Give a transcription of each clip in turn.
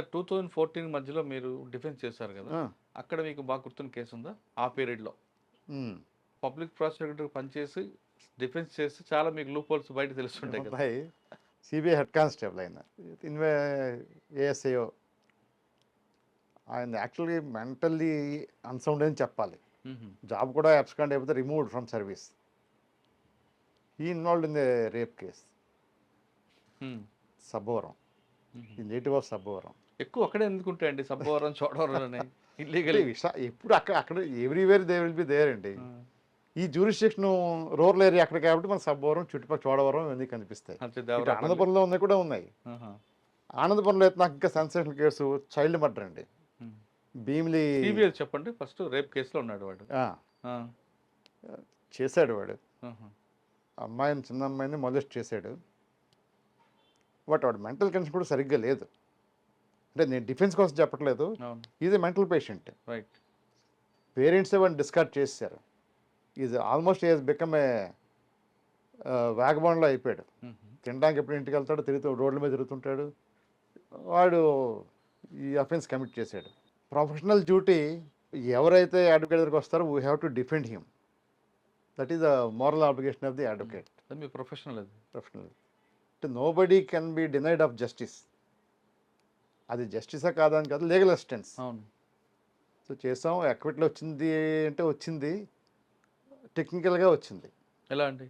Sir two thousand fourteen మధ్యలో మీరు defence చేశారు కదా అక్కడ మీకు బాగా గుర్తున్న కేసు ఉందా? ఆ పీరియడ్లో. పబ్లిక్ ప్రాసిక్యూటర్ పనిచేసి డిఫెన్స్ చేసి చాలా మీకు లూప్ హోల్స్ బయట తెలుస్తుంటాయి కదా. సిబిఐ హెడ్ కానిస్టేబుల్ ఆయన. ఇన్వే ఏఎస్ఐఓ ఆయన యాక్చువల్లీ మెంటల్లీ అన్సౌండ్ అని చెప్పాలి. జాబ్ కూడా అబ్స్కాండ్ అయిపోతే రిమూవ్డ్ ఫ్రమ్ సర్వీస్ ఈ involved in the rape case. Sabbavaram. ఈ నేటివ్ ఆఫ్ సబ్బవరం ఎక్కువ అక్కడే ఎందుకుంటాయండి? సబ్బవరం చోడవరం ఇల్లీగల్ ఎప్పుడు అక్కడ అక్కడ everywhere they will be there అండి. ఈ జ్యూరిస్టిక్షన్ రూరల్ ఏరియా అక్కడ కాబట్టి మన సబ్బవరం చుట్టుపక్కల చోడవరం ఇవన్నీ కనిపిస్తాయి. ఆనందపురంలో ఉన్నాయి కూడా ఉన్నాయి. ఆనందపురంలో అయితే నాకు ఇంకా సెన్సేషనల్ కేసు చైల్డ్ మర్డర్ అండి. భీమిలి చెప్పండి. ఫస్ట్ రేప్ కేసులో ఉన్నాడు వాడు. చేశాడు వాడు. అమ్మాయిని చిన్న అమ్మాయిని మొలెస్ట్ చేశాడు. బట్ వాడు మెంటల్ కండిషన్ కూడా సరిగ్గా లేదు. అంటే నేను డిఫెన్స్ కోసం చెప్పట్లేదు. Is a mental patient right parents వాడిని డిస్కార్డ్ చేశారు? Is almost is become a వ్యాగబాండ్లో అయిపోయాడు. తినడానికి ఎప్పుడు ఇంటికి వెళ్తాడు? తిరుగుతూ రోడ్ల మీద తిరుగుతుంటాడు. వాడు ఈ అఫెన్స్ కమిట్ చేశాడు. ప్రొఫెషనల్ డ్యూటీ ఎవరైతే అడ్వకేట్ దగ్గరికి వస్తారో we have to defend him that is the moral application of the advocate professional అది ప్రొఫెషనల్ అంటే nobody can be denied of justice అది జస్టిసా కాదని కాదు లీగల్ అసిస్టెన్స్ అవును. సో చేసాం. ఎక్విట్లో వచ్చింది అంటే వచ్చింది. టెక్నికల్గా వచ్చింది. ఎలా అండి?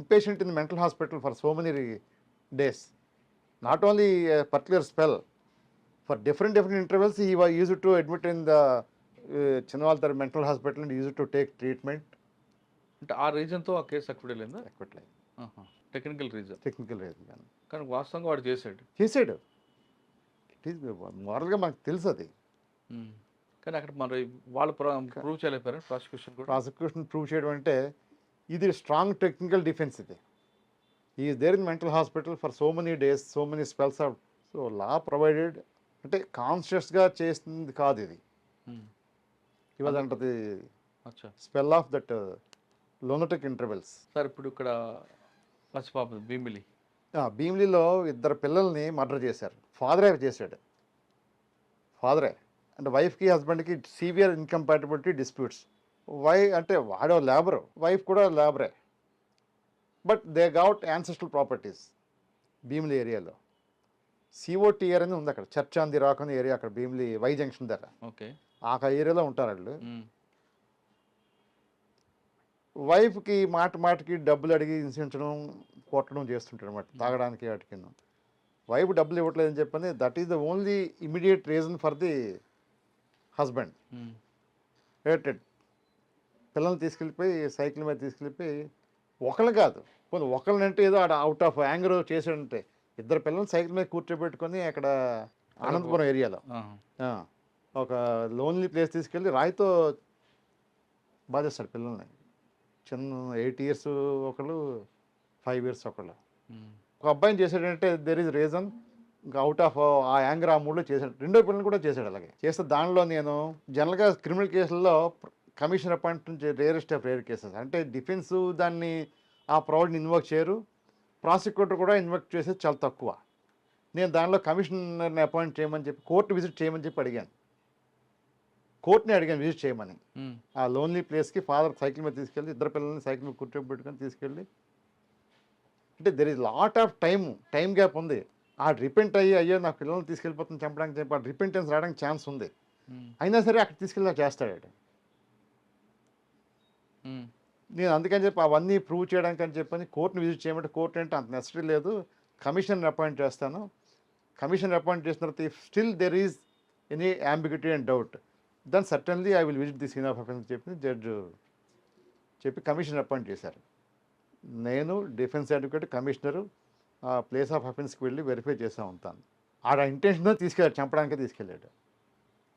Inpatient in mental hospital for so many days not only particular spell for different different intervals ఈ was use to admit in the చిన్నవాళ్ళ తర్వాత mental hospital and use to take treatment అంటే ఆ రీజన్తో ఆ కేసు ఎక్కడ లేదు ఎక్కడ టెక్నికల్ రీజన్ టెక్నికల్ రీజన్ కానీ కానీ వాస్తవంగా వాడు చేశాడు. చేసాడు ఇట్ ఈస్ మోరల్గా మనకు తెలుసు అది. కానీ అక్కడ మరి వాళ్ళు ప్రూవ్ చేయలేపారు ప్రాసిక్యూషన్ కూడా. ప్రాసిక్యూషన్ ప్రూవ్ చేయడం అంటే ఇది స్ట్రాంగ్ టెక్నికల్ డిఫెన్స్ ఇది. ఈ there in mental hospital for so many days so many spells of so law provided అంటే కాన్షియస్గా చేసింది కాదు ఇది. ఇవాళ అంటది అచ్చా. Spell of that lunatic intervals sir ఇప్పుడు ఇక్కడ పసిపాప భీమిలి. భీమ్లీలో ఇద్దరు పిల్లల్ని మర్డర్ చేశారు. ఫాదరే చేశాడు. ఫాదరే. అంటే వైఫ్కి హస్బెండ్కి సివియర్ ఇన్కంపాటబిలిటీ డిస్ప్యూట్స్. వై అంటే వాడో లేబరు. వైఫ్ కూడా లేబరే. But they got ancestral properties Bheemili ఏరియాలో. సిఓటిఆర్ అని ఉంది అక్కడ. చర్చ్ ఆన్ ది రాక్ అని ఏరియా అక్కడ భీమిలి వై జంక్షన్ దగ్గర. ఓకే. ఆ ఏరియాలో ఉంటారు వాళ్ళు. వైఫ్కి మాట మాటకి డబ్బులు అడిగి హింసించడం కొట్టడం చేస్తుంటాడు అనమాట తాగడానికి వాటికి వైఫ్ డబ్బులు ఇవ్వట్లేదని చెప్పని that is the only immediate reason for the husband. Hmm. Rated పిల్లల్ని తీసుకెళ్ళిపోయి సైకిల్ మీద తీసుకెళ్ళిపోయి ఒకళ్ళు కాదు పోనీ ఒకళ్ళనంటే ఏదో ఆడ అవుట్ ఆఫ్ యాంగర్ చేసాడంటే ఇద్దరు పిల్లల్ని సైకిల్ మీద కూర్చోబెట్టుకొని అక్కడ అనంతపురం ఏరియాలో. ఒక లోన్లీ ప్లేస్ తీసుకెళ్ళి రాయితో బాధేస్తాడు పిల్లల్ని. చిన్న ఎయిట్ ఇయర్స్ ఒకళ్ళు ఫైవ్ ఇయర్స్ ఒకళ్ళు. ఒక అబ్బాయిని చేశాడంటే దెర్ ఇస్ రీజన్ ఇంకా అవుట్ ఆఫ్ ఆ యాంగర్ ఆ మూడ్లో చేశాడు. రెండో పిల్లలు కూడా చేశాడు అలాగే. చేస్తే దానిలో నేను జనరల్గా క్రిమినల్ కేసుల్లో కమిషన్ అపాయింట్ నుంచి రేరెస్ట్ ఆఫ్ రేర్ కేసెస్ అంటే డిఫెన్స్ దాన్ని ఆ ప్రౌడ్ని ఇన్వోక్ చేయరు. ప్రాసిక్యూటర్ కూడా ఇన్వోక్ చేసేది చాలా తక్కువ. నేను దానిలో కమిషనర్ని అపాయింట్ చేయమని చెప్పి కోర్టు విజిట్ చేయమని చెప్పి అడిగాను. కోర్టుని అడిగాను విజిట్ చేయమని. ఆ లోన్లీ ప్లేస్కి ఫాదర్ సైకిల్ మీద తీసుకెళ్ళి ఇద్దరు పిల్లల్ని సైకిల్ మీద కూర్చోబెట్టుకొని తీసుకెళ్ళి అంటే there is lot of time time gap ఉంది ఆ రిపెంట్ అయ్యి అయ్యో నా పిల్లల్ని తీసుకెళ్ళిపోతుంది చంపడానికి చెప్పి ఆ రిపెంటెన్స్ రావడానికి ఛాన్స్ ఉంది. అయినా సరే అక్కడ తీసుకెళ్ళి చేస్తాడు. నేను అందుకని చెప్పి అవన్నీ ప్రూవ్ చేయడానికి అని చెప్పని కోర్టుని విజిట్ చేయమంటే కోర్టు అంటే అంత నెసరీ లేదు కమిషనర్ అపాయింట్ చేస్తాను కమిషనర్ అపాయింట్ చేసిన తర్వాత still there is any ambiguity and doubt then certainly I will visit the scene of offence చెప్పి జడ్జ్ చెప్పి కమిషనర్ అపాయింట్ చేశారు. నేను డిఫెన్స్ అడ్వకేట్ కమిషనరు ఆ ప్లేస్ ఆఫ్ అఫెన్స్కి వెళ్ళి వెరిఫై చేస్తూ ఉంటాను ఆడ ఇంటెన్షన్ తీసుకెళ్ళాడు చంపడానికే తీసుకెళ్ళాడు.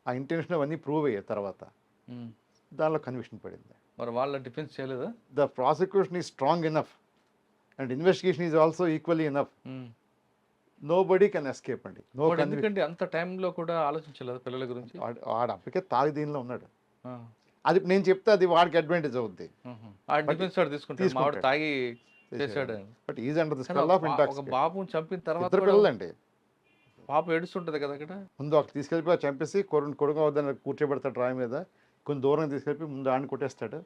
ఆ ఇంటెన్షన్ అవన్నీ ప్రూవ్ అయ్యాయి తర్వాత. మ్మ్. దానిలో కన్విక్షన్ పడింది. మరి వాళ్ళ డిఫెన్స్ చేయలేదా? The prosecution is strong enough and investigation is also equally enough. Hmm. Nobody can escape అండి. నో ఎందుకంటే అంత టైంలో కూడా ఆలోచించలేదు పిల్లల గురించి? వాడు అప్పటికే తాగి దీనిలో ఉన్నాడు. అది నేను చెప్తే అది వాడికి అడ్వాంటేజ్ అవుద్ది. తీసుకుంటాడు. తాగి చేశాడు. బట్ ఈజ్ అండర్ ది కానీ స్పెల్ ఒక ఆఫ్ బాబుని చంపిన తర్వాత ఇద్దరు పిల్లలండి. పాప ఏడుస్తుంటది కదా అక్కడ? ముందు ఒక తీసుకెళ్ళిపోయి చంపేసి కొడుకు కొడుకు వద్దని కూర్చోబెడతాడు రాయి మీద. కొంచెం దూరంగా తీసుకెళ్ళి ముందు ఆడిని కొట్టేస్తాడు.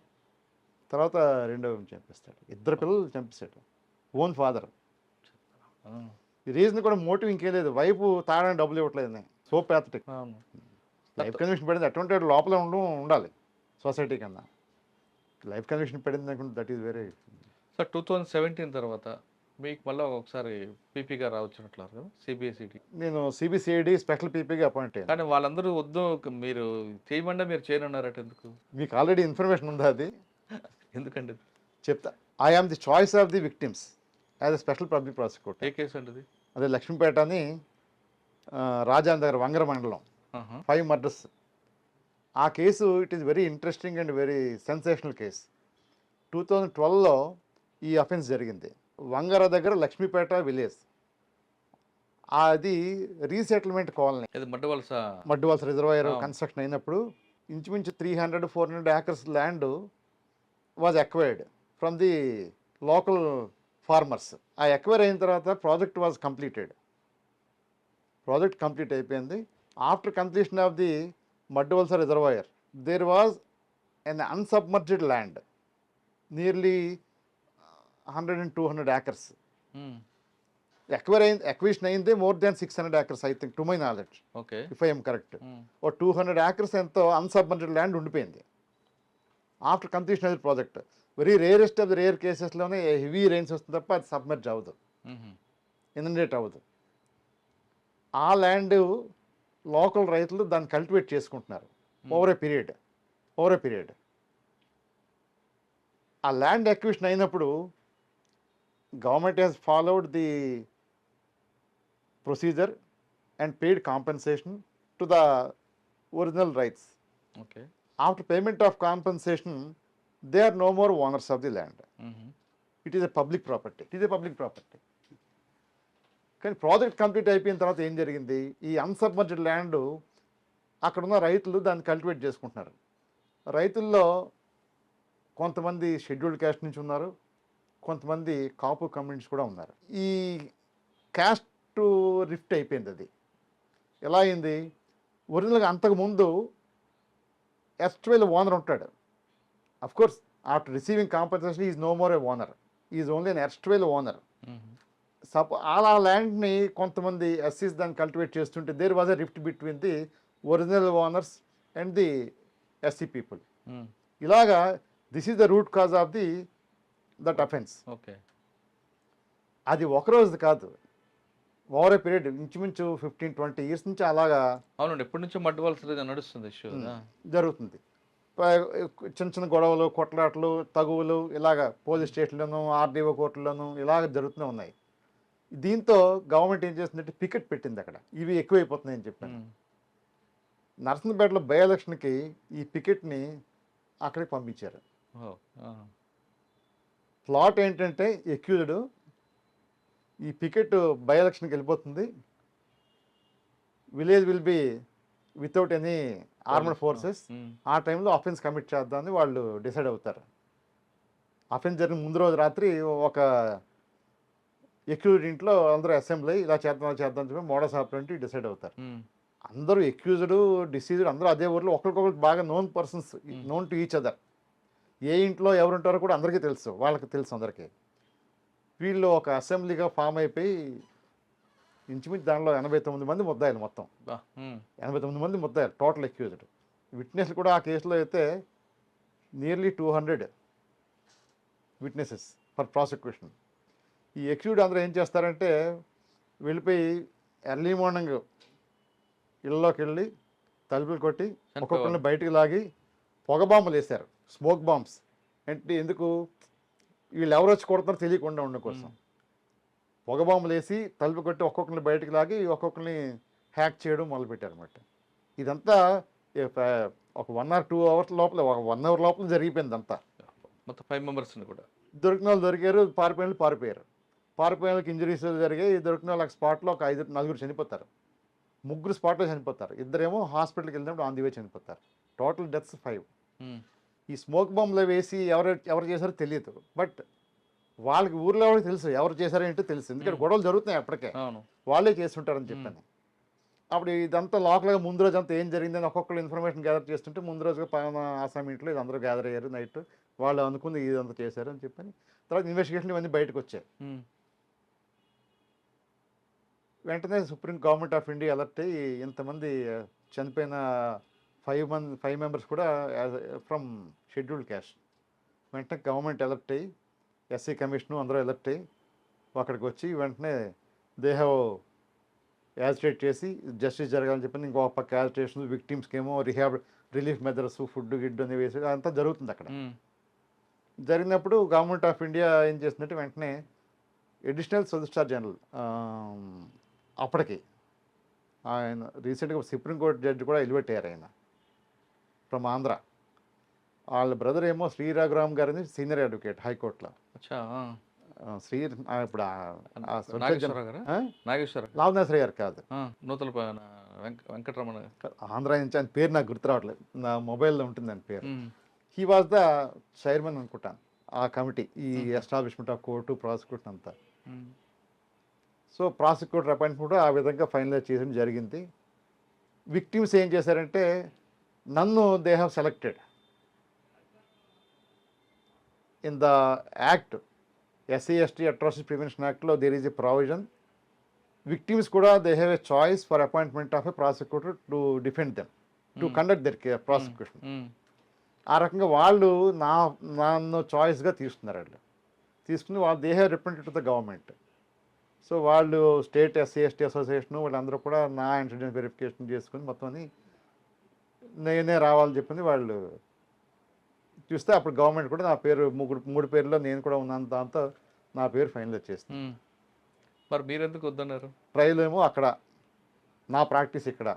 తర్వాత రెండో చంపేస్తాడు. ఇద్దరు పిల్లలు చంపేస్తాడు ఓన్ ఫాదర్ ఈ రీజన్ కూడా మోటివ్ ఇంకేం లేదు. వైపు తాగడానికి డబ్బులు ఇవ్వట్లేదు సో ప్యాథటిక్. లైఫ్ కన్విక్షన్ పడింది అటువంటి లోపల ఉండడం ఉండాలి. సొసైటీ కన్నా. లైఫ్ కన్విక్షన్ పడింది అనుకుంటే that is very sir two thousand seventeen తర్వాత మీకు మళ్ళీ ఒకసారి పీపీగా రావచ్చినట్లు కదా? సిబిఎస్ఈటి నేను సిబిసిఐడి స్పెషల్ పీపీగా అపాయింట్ అయ్యాను. కానీ వాళ్ళందరూ వద్దు మీరు చేయమంటే మీరు చేయనున్నారట ఎందుకు? మీకు ఆల్రెడీ ఇన్ఫర్మేషన్ ఉందా అది? ఎందుకండి? చెప్తా. I am the choice of the victims as a special public prosecutor. A case అండి అదే? లక్ష్మీపేట అని రాజాన్ దగ్గర వంగర మండలం. ఫైవ్ మర్డర్స్ ఆ case it is very interesting and very sensational case two thousand ట్వెల్వ్లో ఈ అఫెన్స్ జరిగింది. వంగర దగ్గర లక్ష్మీపేట విలేజ్ అది రీసెటిల్మెంట్ కాలనీ మడ్డవలస మడ్డువాల్స్ రిజర్వాయర్. కన్స్ట్రక్షన్ అయినప్పుడు ఇంచుమించు three hundred four hundred acres land was acquired from the local farmers. ఆ acquire అయిన తర్వాత project was completed project complete అయిపోయింది. After completion of the Madduvalasa reservoir there was an unsubmerged land nearly hundred and two hundred acres um, acquire అయింది acquisition అయింది more than six hundred acres I think to my knowledge okay if I'm correct oh two hundred acres ఎంతో unsubmerged land ఉండిపోయింది. After completion of the project very rarest of the rare కేసెస్లోనే heavy rains వస్తుంది తప్ప అది submerge అవ్వదు. Inundate అవ్వదు. ఆ land local రైతులు దాన్ని కల్టివేట్ చేసుకుంటున్నారు. Over a period over a period ఆ ల్యాండ్ ఎక్విషన్ అయినప్పుడు government has followed the procedure and paid compensation to the original rights okay after payment of compensation they are no more owners of the land it is a public property it is a public property కానీ project complete అయిపోయిన తర్వాత ఏం జరిగింది? ఈ అన్సబ్మర్జ్డ్ land అక్కడ ఉన్న రైతులు దాన్ని కల్టివేట్ చేసుకుంటున్నారు. రైతుల్లో కొంతమంది షెడ్యూల్డ్ క్యాస్ట్ నుంచి ఉన్నారు. కొంతమంది కాపు కమ్యూనిటీస్ కూడా ఉన్నారు. ఈ క్యాస్ట్ రిఫ్ట్ అయిపోయింది అది. ఎలా అయింది? ఒరిజినల్గా అంతకుముందు ఎస్ట్వేల్ ఓనర్ ఉంటాడు. Of course after receiving compensation is no more a owner is only an erstwhile owner suppose అలా ల్యాండ్ని కొంతమంది ఎస్సీస్ దాన్ని కల్టివేట్ చేస్తుంటే there was a rift between the original owners and the SC people ఇలాగా this is the root cause of the that offence okay అది ఒక రోజు కాదు. ఓవర్ ఏ పీరియడ్ ఇంచుమించు ఫిఫ్టీన్ ట్వంటీ ఇయర్స్ నుంచి అలాగా అవునండి ఎప్పటి నుంచో మడ్డవలస నడుస్తుంది జరుగుతుంది. చిన్న చిన్న గొడవలు కొట్లాటలు తగువులు ఇలాగ పోలీస్ స్టేషన్లోను ఆర్డీఓ కోర్టులోను ఇలాగ జరుగుతూనే ఉన్నాయి. దీంతో గవర్నమెంట్ ఏం చేస్తుందంటే పికెట్ పెట్టింది అక్కడ. ఇవి ఎక్కువైపోతున్నాయని చెప్పాను నర్సంపేటలో బై ఎలక్షన్కి ఈ పికెట్ని అక్కడికి పంపించారు. ప్లాట్ ఏంటంటే ఎక్యూజ్డ్. ఈ పికెట్ బై ఎలక్షన్కి వెళ్ళిపోతుంది. Village will be without any armed forces ఆ టైంలో అఫెన్స్ కమిట్ చేద్దామని వాళ్ళు డిసైడ్ అవుతారు. అఫెన్స్ జరిగిన ముందు రోజు రాత్రి ఒక ఎక్యూజ్డ్ ఇంట్లో అందరూ అసెంబ్లీ ఇలా చేద్దాం అలా చేద్దాం అని చెప్పి మోడస్ ఆపరేంటి డిసైడ్ అవుతారు. అందరూ ఎక్యూజ్డ్ డిసీజ్డ్ అందరూ అదే ఊర్లో ఒకరికొకరు బాగా known persons known to each other ఏ ఇంట్లో ఎవరు ఉంటారో కూడా అందరికీ తెలుసు వాళ్ళకి తెలుసు అందరికీ. వీళ్ళు ఒక అసెంబ్లీగా ఫామ్ అయిపోయి ఇంచుమించు దానిలో ఎనభై తొమ్మిది మంది ముద్దాయిలు మొత్తం. ఎనభై తొమ్మిది మంది ముద్దాయిలు టోటల్ అక్యూజ్డ్ విట్నెస్లు కూడా ఆ కేసులో అయితే nearly two hundred witnesses for prosecution ఈ అక్యూజ్డ్ అందరూ ఏం చేస్తారంటే వెళ్ళిపోయి ఎర్లీ మార్నింగ్ ఇళ్ళలోకి వెళ్ళి తలుపులు కొట్టి ఒక్కొక్కరిని బయటికి లాగి పొగ బాంబులు వేశారు స్మోక్ బాంబ్స్ అంటే ఎందుకు వీళ్ళు ఎవరు వచ్చి కొడతారో తెలియకుండా ఉండడం కోసం. పొగ బాంబులు వేసి తలుపు కొట్టి ఒక్కొక్కరిని బయటికి లాగి ఒక్కొక్కరిని హ్యాక్ చేయడం మొదలుపెట్టారు అనమాట ఇదంతా ఒక వన్ ఆర్ టూ అవర్స్ లోపల ఒక వన్ అవర్ లోపల జరిగిపోయింది అంతా. మొత్తం ఫైవ్ మెంబర్స్ కూడా. దొరికిన వాళ్ళు దొరికారు పారిపోయిన వాళ్ళు పారిపోయారు. పారిపోయిన వాళ్ళకి ఇంజరీస్ జరిగాయి దొరికిన వాళ్ళకి స్పాట్లో ఒక ఐదు నలుగురు చనిపోతారు. ముగ్గురు స్పాట్లో చనిపోతారు. ఇద్దరేమో హాస్పిటల్కి వెళ్ళినప్పుడు ఆన్ ది వే చనిపోతారు. Total deaths five. ఈ స్మోక్ బాంబ్లో వేసి ఎవరు ఎవరు చేశారో తెలియదు. బట్ వాళ్ళకి ఊర్లో వాళ్ళకి తెలుసు ఎవరు చేశారేంటో తెలుసు. ఎందుకంటే. గొడవలు జరుగుతున్నాయి అప్పటికే. వాళ్ళే చేస్తుంటారని చెప్పాను. అప్పుడు ఇదంతా లోకల్గా ముందు రోజు అంతా ఏం జరిగిందని ఒక్కొక్కరు ఇన్ఫర్మేషన్ గ్యాదర్ చేస్తుంటే ముందు రోజు పలానా ఆసాం ఇంట్లో ఇది అందరూ గ్యాదర్ అయ్యారు నైట్. వాళ్ళు అనుకుంది ఇదంతా చేశారు అని చెప్పని. తర్వాత ఇన్వెస్టిగేషన్ ఇవన్నీ బయటకు వచ్చాయి. వెంటనే supreme government of India alert అయ్యి ఇంతమంది చనిపోయిన ఫైవ్ మంది ఫైవ్ మెంబర్స్ కూడా ఫ్రమ్ షెడ్యూల్డ్ క్యాస్ట్. వెంటనే గవర్నమెంట్ అలర్ట్ అయ్యి ఎస్సీ కమిషను అందరూ అలర్ట్ అయ్యి అక్కడికి వచ్చి వెంటనే దే హ్యావ్ యాజిటేట్ చేసి జస్టిస్ జరగాలని చెప్పి ఇంకో పక్క యాజిటేషన్ విక్టిమ్స్కి ఏమో రిహాబ్ రిలీఫ్ మెథడ్స్ ఫుడ్ గిడ్ అని వేసి అంతా జరుగుతుంది అక్కడ. ఉమ్, జరిగినప్పుడు గవర్నమెంట్ ఆఫ్ ఇండియా ఏం చేస్తుందంటే వెంటనే అడిషనల్ సొలిసిటర్ జనరల్ అప్పటికి ఆయన రీసెంట్గా సుప్రీం కోర్ట్ జడ్జి కూడా ఎలివేట్ అయ్యారు ఆయన. ఫ్రమ్ ఆంధ్ర వాళ్ళ బ్రదర్ ఏమో శ్రీ రఘురామ్ గారిని సీనియర్ అడ్వకేట్ హైకోర్టులో. శ్రీ ఇప్పుడు నాగేశ్వరరావు గారా? గారు. కాదు. ఆ, నూతల ప- నా వెంక- వెంకటరమణ ఆంధ్ర నుంచి ఆయన పేరు నాకు గుర్తు రావట్లేదు. నా మొబైల్లో ఉంటుంది ఆయన పేరు. హీ వాజ్ ద చైర్మన్ అనుకుంటాను ఆ కమిటీ ఈ. ఎస్టాబ్లిష్మెంట్ ఆఫ్ కోర్టు ప్రాసిక్యూషన్ అంతా. సో ప్రాసిక్యూటర్ అపాయింట్మెంట్ ఆ విధంగా ఫైనలైజ్ చేయడం జరిగింది. విక్టిమ్స్ ఏం చేశారంటే నన్ను they have selected in the act SC ST atrocity prevention యాక్ట్లో there is a provision victims కూడా they have a choice for appointment of a prosecutor to defend them to. Conduct their prosecution um, ఆ రకంగా వాళ్ళు నా నన్ను చాయిస్గా తీసుకున్నారు వాళ్ళు. తీసుకుని వాళ్ళు they have represented to the government so వాళ్ళు స్టేట్ ఎస్సీ ఎస్టీ అసోసియేషన్ వాళ్ళందరూ కూడా నా ఇన్సూరెన్స్ వెరిఫికేషన్ చేసుకుని మొత్తం అని నేనే రావాలని చెప్పింది వాళ్ళు చూస్తే అప్పుడు గవర్నమెంట్ కూడా నా పేరు ముగ్గురు మూడు పేర్లో నేను కూడా ఉన్నాను దాంతో నా పేరు ఫైనల్ వచ్చేసింది. ఉమ్. మరి మీరెందుకు వద్దన్నారు? ట్రయల్ ఏమో అక్కడ నా ప్రాక్టీస్ ఇక్కడ.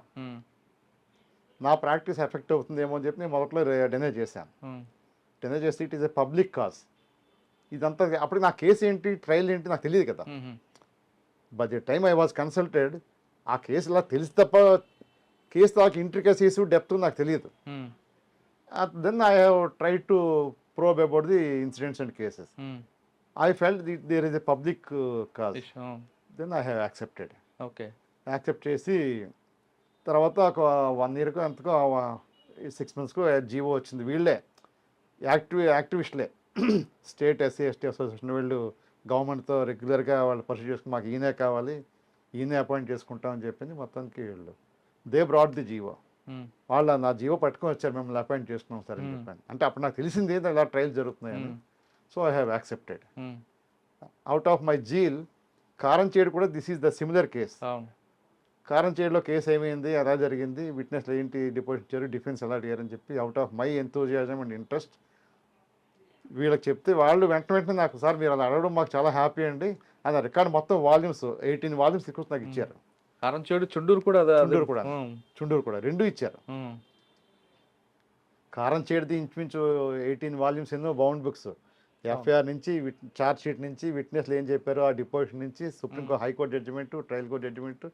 నా ప్రాక్టీస్ ఎఫెక్ట్ అవుతుందేమో అని చెప్పి నేను మొదట్లో డినై చేశాను. డినై చేస్తే it is a public cause. ఇదంతా అప్పుడు నా కేసు ఏంటి ట్రయల్ ఏంటి నాకు తెలియదు కదా. But the time I was consulted ఆ కేసు ఇలా తెలిసి తప్ప కేసు నాకు ఇంట్రికసీస్ డెప్త్ నాకు తెలియదు. Then I have try to probe about the incidents and cases. I felt there is a public cause then I have accepted okay accept చేసి తర్వాత ఒక వన్ ఇయర్కు ఎంతకో సిక్స్ మంత్స్కు జీవో వచ్చింది. వీళ్ళే. Active యాక్టివిస్టులే. State SC ST association వీళ్ళు గవర్నమెంట్తో రెగ్యులర్గా వాళ్ళు పర్సూ చేసుకుని మాకు ఈయనే కావాలి ఈయనే అపాయింట్ చేసుకుంటామని చెప్పింది మొత్తానికి వీళ్ళు. దే బ్రాడ్ ది జీవో వాళ్ళు నా జీవో పట్టుకొని వచ్చారు మిమ్మల్ని అపాయింట్ చేసుకున్నాం సార్ అని Hmm. చెప్పాను. అంటే అప్పుడు నాకు తెలిసింది ఏంటో ఇలా ట్రయల్ జరుగుతున్నాయని. ఉమ్, so I have accepted. Out of my zeal Karamchedu కూడా this is the similar case అవును. కారం చేయడంలో కేసు ఏమైంది ఎలా జరిగింది విట్నెస్లు ఏంటి డిపోజిట్ ఇచ్చారు డిఫెన్స్ ఎలా అడిగారని చెప్పి out of my enthusiasm and interest వీళ్ళకి చెప్తే వాళ్ళు వెంట వెంటనే నాకు సార్ మీరు అలా అడగడం మాకు చాలా హ్యాపీ అండి. అది రికార్డ్ మొత్తం వాల్యూమ్స్ ఎయిటీన్ వాల్యూమ్స్ ఇక్కడ నాకు ఇచ్చారు. కారం చేడు చుండూరు కూడా. చుండూరు కూడా. చుండూరు కూడా. రెండు ఇచ్చారు. కారం చేయడిది ఇంచుమించు ఎయిటీన్ వాల్యూమ్స్ ఎన్నో బౌండ్ బుక్స్. ఎఫ్ఐఆర్ నుంచి చార్జ్ షీట్ నుంచి విట్నెస్లు ఏం చెప్పారో ఆ డిపోజిషన్ నుంచి supreme court high court judgement trial court judgement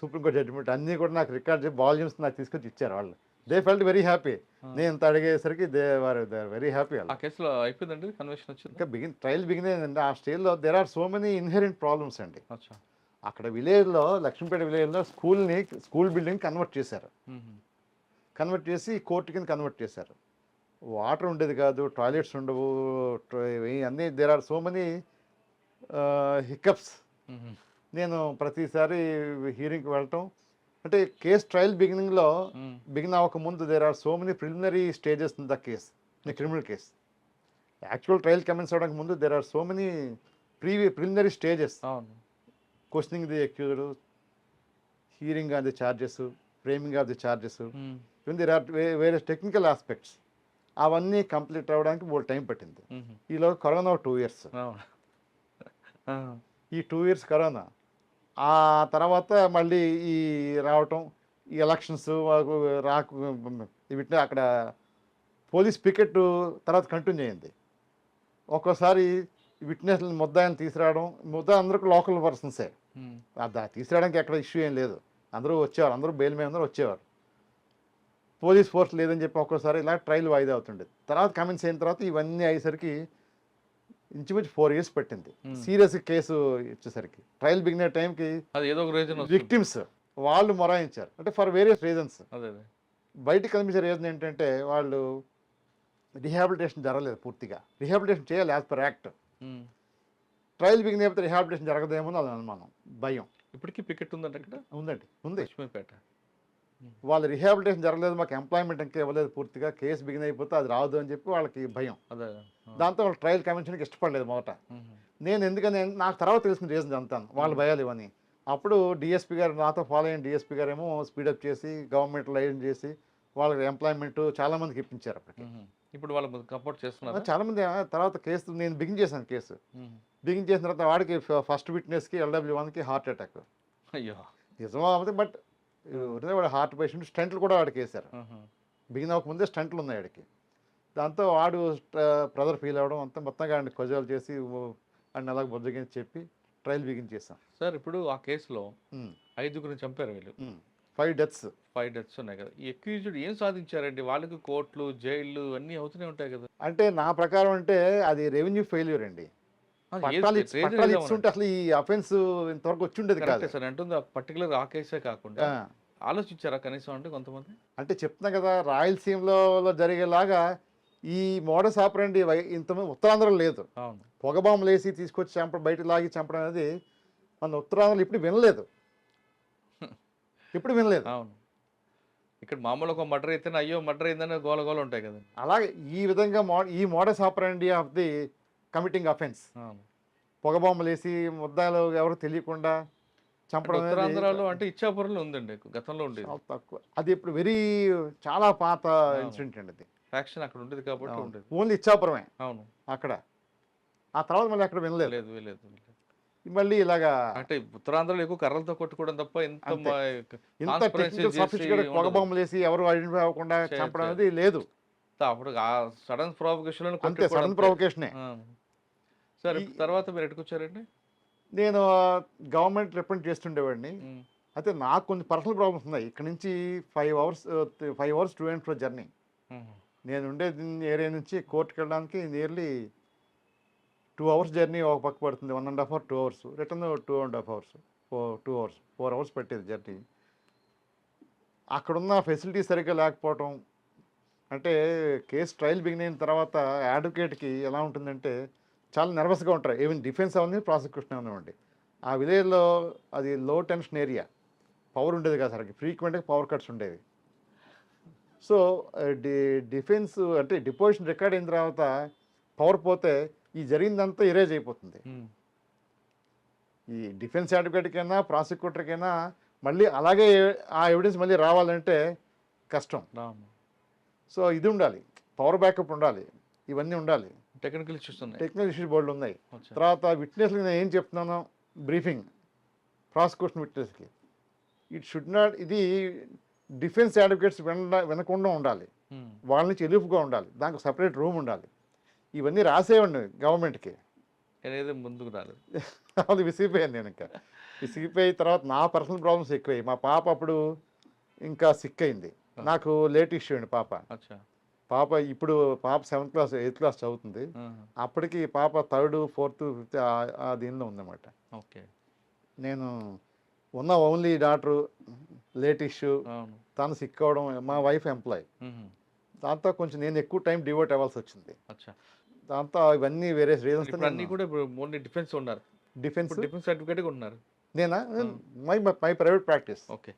supreme court judgement అన్నీ కూడా నాకు రికార్డ్ చేసి వాల్యూమ్స్ నాకు తీసుకొచ్చి ఇచ్చారు వాళ్ళు. దే ఫెల్ట్ వెరీ హ్యాపీ నేను ఇంత అడిగేసరికి దే వారు దే వెరీ హ్యాపీ ఆ కేసులో అయిపోయిందండి కన్వెన్షన్ వచ్చింది? ఇంకా బిగిన్ ట్రయల్ బిగిన్ అయిందండి. ఆ స్టేజ్లో there are so many inherent problems అండి. అచ్చా. అక్కడ విలేజ్లో లక్ష్మీపేట విలేజ్లో స్కూల్ని స్కూల్ బిల్డింగ్ కన్వర్ట్ చేశారు. కన్వర్ట్ చేసి కోర్టు కింద కన్వర్ట్ చేశారు. వాటర్ ఉండేది కాదు టాయిలెట్స్ ఉండవు అన్నీ there are so many hiccups నేను ప్రతిసారి హీరింగ్కి వెళ్ళటం. అంటే కేస్ ట్రయల్ బిగినింగ్లో బిగిన్ అవ్వక ముందు there are so many preliminary stages in the case in criminal case actual trial commence అవ్వడానికి ముందు దేర్ ఆర్ సో మెనీ ప్రీవి ప్రిలిమినరీ స్టేజెస్ అవును. Questioning the accused hearing of the charges framing of the charges there are వేరే technical aspects అవన్నీ complete అవ్వడానికి మూడు time పట్టింది. ఈలో కరోనా టూ ఇయర్స్. ఈ టూ ఇయర్స్ కరోనా. ఆ తర్వాత మళ్ళీ ఈ రావటం ఈ ఎలక్షన్స్ రాకు వీటిని అక్కడ పోలీస్ పికెట్ తర్వాత కంటిన్యూ అయింది. ఒక్కోసారి విట్నెస్ ముద్దాయిని తీసుకురావడం ముద్దా అందరికీ లోకల్ పర్సన్సే. తీసుకురావడానికి ఎక్కడ ఇష్యూ ఏం లేదు. అందరూ వచ్చేవారు. అందరూ బెయిల్ మీద అందరూ వచ్చేవారు. పోలీస్ ఫోర్స్ లేదని చెప్పి ఒక్కోసారి ఇలా ట్రయల్ వాయిదా అవుతుండేది. తర్వాత కమెంట్స్ అయిన తర్వాత ఇవన్నీ అయ్యేసరికి ఇంచుమించు ఫోర్ ఇయర్స్ పట్టింది. Hmm. సీరియస్ కేసు వచ్చేసరికి ట్రయల్ బిగిన టైంకి అది ఏదో ఒక రీజన్ విక్టిమ్స్ వాళ్ళు మొరాయించారు. అంటే ఫర్ వేరియస్ రీజన్స్. బయటికి కనిపించే రీజన్ ఏంటంటే వాళ్ళు రిహాబిలిటేషన్ జరగలేదు పూర్తిగా. రిహాబిలిటేషన్ చేయాలి as per act. Um. Trial begin అయిపోతే రిహాబిలిటేషన్ జరగదేమో అది అనుమానం భయం. ఇప్పటికీ పికెట్ ఉందండి అక్కడ ఉందండి ఉంది. లక్ష్మీపేట. వాళ్ళు రిహాబిలిటేషన్ జరగలేదు మాకు ఎంప్లాయ్మెంట్ ఇంకా ఇవ్వలేదు పూర్తిగా కేసు బిగిన్ అయిపోతే అది రాదు అని చెప్పి వాళ్ళకి భయం. అదే దాంతో వాళ్ళు ట్రయల్ కమిషన్కి ఇష్టపడలేదు మొదట. నేను ఎందుకని నాకు తర్వాత తెలిసిన రీజన్ అంతాను వాళ్ళ భయాలు ఇవని అప్పుడు డిఎస్పీ గారు నాతో ఫాలో అయిన డిఎస్పీ గారు ఏమో స్పీడప్ చేసి గవర్నమెంట్ లైన్ చేసి వాళ్ళకి ఎంప్లాయ్మెంట్ చాలా మందికి ఇప్పించారు అప్పటికి. ఇప్పుడు వాళ్ళ సపోర్ట్ చేస్తున్నారు. చాలా మంది తర్వాత కేసు నేను బిగిన్ చేశాను కేసు. బిగిన్ చేసిన తర్వాత వాడికి ఫస్ట్ విట్నెస్కి ఎల్డబ్ల్యూ వన్కి హార్ట్ అటాక్. అయ్యో. నిజమా అవుతుంది బట్ వాడు హార్ట్ పేషెంట్ స్టంట్లు కూడా వాడికి వేశారు. ఉహు. బిగిన్ అవ్వకముందే స్టంట్లు ఉన్నాయి వాడికి దాంతో వాడు బ్రదర్ ఫీల్ అవ్వడం అంతా మొత్తంగా ఆయన కొజాలు చేసి ఆయన అలాగ బొజ్జగించి చెప్పి ట్రయల్ బిగిన్ చేశాం. సార్ ఇప్పుడు ఆ కేసులో ఐదుగురిని చంపారు వీళ్ళు. Five deaths. ఫైవ్ డెత్స్ ఉన్నాయి కదా. ఈ అక్యూజ్డ్ ఏం సాధించారండి? వాళ్ళకి కోర్టులు జైళ్ళు అన్నీ అవుతూనే ఉంటాయి కదా. అంటే నా ప్రకారం అంటే అది రెవెన్యూ ఫెయిల్యూర్ అండి. పట్టాలు ఇస్తుంటే అసలు ఈ అఫెన్స్ ఇంతవరకు వచ్చి ఉండేది కాదు. కరెక్టే సార్ అంటుంది పర్టికులర్ ఆ కేసే కాకుండా. ఆలోచించారా కనీసం అంటే కొంతమంది? అంటే చెప్తున్నా కదా రాయలసీమలో జరిగేలాగా ఈ మోడస్ ఆపరండి ఇంత ఉత్తరాంధ్రలో లేదు. అవును. పొగబాంబులు వేసి తీసుకొచ్చి చంపడం బయట లాగి చంపడం అనేది మన ఉత్తరాంధ్రలో ఇప్పుడు వినలేదు. ఇప్పుడు వినలేదు. అవును. ఇక్కడ మామూలు ఒక మర్డర్ అయితే అయ్యో మర్డర్ అయిందని గోల గోల ఉంటాయి కదా అలాగే ఈ విధంగా మో ఈ modus operandi of the committing offence పొగబాంబులు వేసి ముద్దాలు ఎవరు తెలియకుండా చంపడం ఉత్తరాంధ్రలో అంటే ఇచ్చాపురంలో ఉందండి గతంలో ఉండేది. తక్కువ. అది ఇప్పుడు వెరీ చాలా పాత ఇన్సిడెంట్ అండి అది. ఫ్యాక్షన్ అక్కడ ఉండేది కాబట్టి ఉండేది. ఓన్లీ ఇచ్చాపురమే. అవును. అక్కడ. ఆ తర్వాత మళ్ళీ అక్కడ వినలేదు. లేదు లేదు లేదు. మళ్ళీ ఇలాగా అంటే ఉత్తరాంధ్రలో ఎక్కువ కర్రలతో కొట్టుకోవడం తప్ప ఇంత ఉండదు. పొగబాంబులు వేసి ఎవరు ఐడెంటిఫై అవ్వకుండా చంపడం. అనేది లేదు. అప్పుడు ఆ సడన్ ప్రావకేషన్ సడన్ ప్రొవకేషనే సరే తర్వాత మీరు ఎట్టుకొచ్చారండి నేను గవర్నమెంట్ రిప్రజెంట్ చేస్తుండేవాడిని. అయితే నాకు కొన్ని పర్సనల్ ప్రాబ్లమ్స్ ఉన్నాయి. ఇక్కడ నుంచి five hours five hours to and fro journey నేను ఉండే ఏరియా నుంచి కోర్టుకి వెళ్ళడానికి నియర్లీ టూ అవర్స్ జర్నీ ఒక పక్క పడుతుంది. One and half hour two hours. Return two and half hours. Four two hours. Four hours పట్టేది జర్నీ. అక్కడున్న ఫెసిలిటీ సరిగ్గా లేకపోవటం. అంటే కేసు ట్రయల్ బిగిన్ అయిన తర్వాత అడ్వకేట్కి ఎలా ఉంటుందంటే చాలా నర్వస్గా ఉంటారు. ఈవెన్ డిఫెన్స్ అవన్నీ ప్రాసిక్యూషన్ అవనివ్వండి. ఆ విలేజ్లో అది లో టెన్షన్ ఏరియా పవర్ ఉండేది కదా సరికి ఫ్రీక్వెంట్గా పవర్ కట్స్ ఉండేవి. సో డి డిఫెన్స్ అంటే డిపోజిషన్ రికార్డ్ అయిన తర్వాత పవర్ పోతే ఈ జరిగిందంతా ఇరేజ్ అయిపోతుంది. ఉమ్, ఈ డిఫెన్స్ అడ్వకేట్కైనా ప్రాసిక్యూటర్కైనా మళ్ళీ అలాగే ఆ ఎవిడెన్స్ మళ్ళీ రావాలంటే కష్టం. సో ఇది ఉండాలి. పవర్ బ్యాకప్ ఉండాలి. ఇవన్నీ ఉండాలి. టెక్నికల్ ఇష్యూస్ ఉన్నాయి. టెక్నికల్ ఇష్యూస్ బోర్డులు ఉన్నాయి. తర్వాత విట్నెస్కి నేను ఏం చెప్తున్నాను బ్రీఫింగ్ ప్రాసిక్యూషన్ విట్నెస్కి ఇట్ షుడ్ నాట్ ఇది డిఫెన్స్ అడ్వకేట్స్ విన వినకుండా ఉండాలి. వాళ్ళ నుంచి ఎలుపుగా ఉండాలి. దానికి సపరేట్ రూమ్ ఉండాలి. ఇవన్నీ రాసేవండి గవర్నమెంట్కి. నేనేదో ముందుకు రాలేదు. అది విసిగిపోయాను నేను ఇంకా. విసిగిపోయి తర్వాత నా పర్సనల్ ప్రాబ్లమ్స్ ఎక్కువయ్యాయి. మా పాప అప్పుడు ఇంకా సిక్ అయింది. నాకు లేట్ ఇష్యూ అండి పాప. అచ్చా. పాప ఇప్పుడు పాప సెవెంత్ క్లాస్ ఎయిత్ క్లాస్ చదువుతుంది. అప్పటికి పాప థర్డ్ ఫోర్త్ ఫిఫ్త్ ఆ దీనిలో ఉందన్నమాట. ఓకే. నేను ఉన్న ఓన్లీ డాక్టరు లేట్ ఇష్యూ తను సిక్ అవ్వడం మా వైఫ్ ఎంప్లాయ్. దాంతో కొంచెం నేను ఎక్కువ టైం డివోట్ అవ్వాల్సి వచ్చింది. దాంతో ఇవన్నీ వేరే రీజన్స్ అన్ని కూడా ఇప్పుడు డిఫెన్స్ ఉన్నారు. డిఫెన్స్? డిఫెన్స్ సర్టిఫికేట్ ఉన్నారు నేనా? My my private practice. Okay.